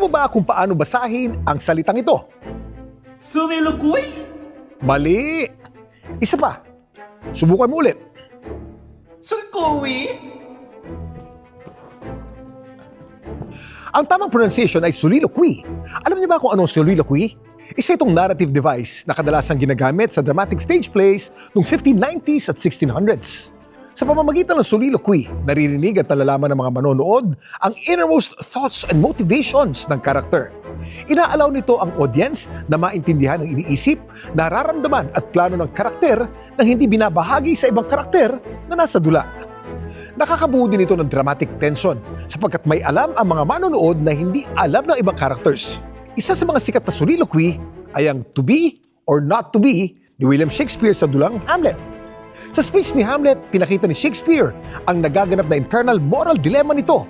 Alam mo ba kung paano basahin ang salitang ito? Soliloquy? Mali! Isa pa. Subukan mo ulit. Sulkowy? Ang tamang pronunciation ay soliloquy. Alam niyo ba kung anong soliloquy? Isa itong narrative device na kadalasang ginagamit sa dramatic stage plays noong 1590s at 1600s. Sa pamamagitan ng soliloquy, naririnig at nalalaman ng mga manonood ang innermost thoughts and motivations ng karakter. Inaalaw nito ang audience na maintindihan ang iniisip, nararamdaman at plano ng karakter na hindi binabahagi sa ibang karakter na nasa dula. Nakakabuo din ito ng dramatic tension sapagkat may alam ang mga manonood na hindi alam ng ibang characters. Isa sa mga sikat na soliloquy ay ang To Be or Not To Be ni William Shakespeare sa dulang Hamlet. Sa speech ni Hamlet, pinakita ni Shakespeare ang nagaganap na internal moral dilemma nito.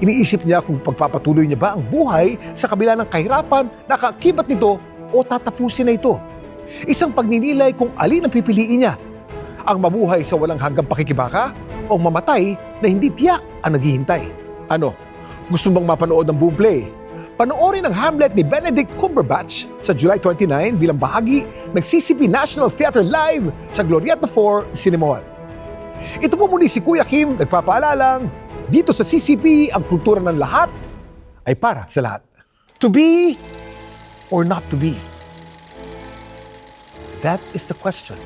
Iniisip niya kung pagpapatuloy niya ba ang buhay sa kabila ng kahirapan na kakibat nito o tatapusin na ito. Isang pagninilay kung alin ang pipiliin niya. Ang mabuhay sa walang hanggang pakikibaka o mamatay na hindi tiyak ang naghihintay. Ano? Gusto bang mapanood ang buong play? Panoorin ang Hamlet ni Benedict Cumberbatch sa July 29 bilang bahagi ng CCP National Theatre Live sa Glorieta 4 Cinemoan. Ito po muli si Kuya Kim nagpapaalalang dito sa CCP ang kultura ng lahat ay para sa lahat. To be or not to be? That is the question.